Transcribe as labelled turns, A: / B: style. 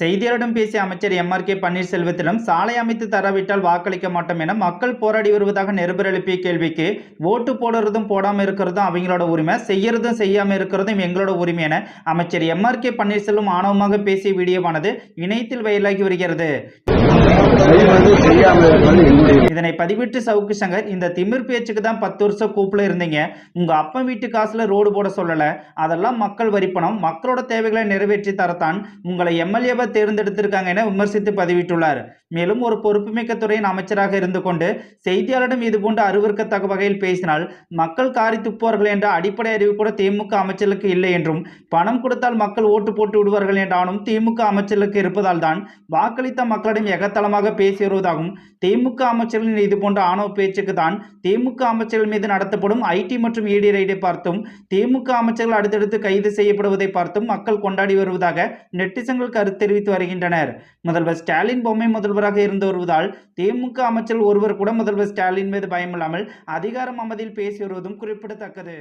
A: செய்தியாளரிடம் பேசிய அமைச்சர் எம்ஆர் கே பன்னீர்செல்வத்திடம் சாலை அமைத்து தராவிட்டால் வாக்களிக்க மாட்டோம் என மக்கள் போராடி வருவதாக நிருபர் எழுப்பிய கேள்விக்கு ஓட்டு போடுறதும் போடாமல் இருக்கிறதும் அவங்களோட உரிமை செய்யறதும் செய்யாமல் இருக்கிறதும் எங்களோட உரிமை என அமைச்சர் எம்ஆர் கே பன்னீர்செல்வம் ஆணவமாக பேசிய வீடியோவானது இணையத்தில் வயலாகி வருகிறது. இதனை பதிவிட்டு சவுக்கு சங்கர் இந்த திமிர் பேச்சுக்கு தான் பத்து வருஷம் கூப்பில் இருந்தீங்க. உங்க அப்பா வீட்டு காசுல ரோடு போட சொல்லல. அதெல்லாம் மக்கள் வரிப்பணம். மக்களோட தேவைகளை நிறைவேற்றி தரத்தான். உங்களை எம்எல்ஏவை தேர்ந்தெடுத்திருக்காங்க என விமர்சித்து பதிவிட்டுள்ளார். மேலும் ஒரு பொறுப்புமிக்க துறையின் அமைச்சராக இருந்து கொண்டு செய்தியாளரிடம் இதுபோன்று அருவருக்கத்தக்க வகையில் பேசினால் மக்கள் காரி துப்புவார்கள் என்ற அடிப்படை அறிவு கூட திமுக அமைச்சர்களுக்கு இல்லை என்றும் பணம் கொடுத்தால் மக்கள் ஓட்டு போட்டு விடுவார்கள் என்றாலும் திமுக அமைச்சர்களுக்கு இருப்பதால் தான் வாக்களித்த மக்களிடம் எகத்தளமாக பேசி வருவதாகவும் திமுக அமைச்சர்களின் இதுபோன்ற ஆணவ பேச்சுக்கு தான் திமுக அமைச்சர்கள் மீது நடத்தப்படும் ஐடி மற்றும் இடி ரைடை பார்த்தும் திமுக அமைச்சர்கள் அடுத்தடுத்து கைது செய்யப்படுவதை பார்த்தும் மக்கள் கொண்டாடி வருவதாக நெட்டிசன்கள் கருத்து தெரிவித்து வருகின்றனர். முதல்வர் ஸ்டாலின் பொம்மை முதல்வராக இருந்து வருவதால் திமுக அமைச்சர் ஒருவர் கூட முதல்வர் ஸ்டாலின் மீது பயமில்லாமல் அதிகாரம் அமதியில் பேசி வருவதும் குறிப்பிடத்தக்கது.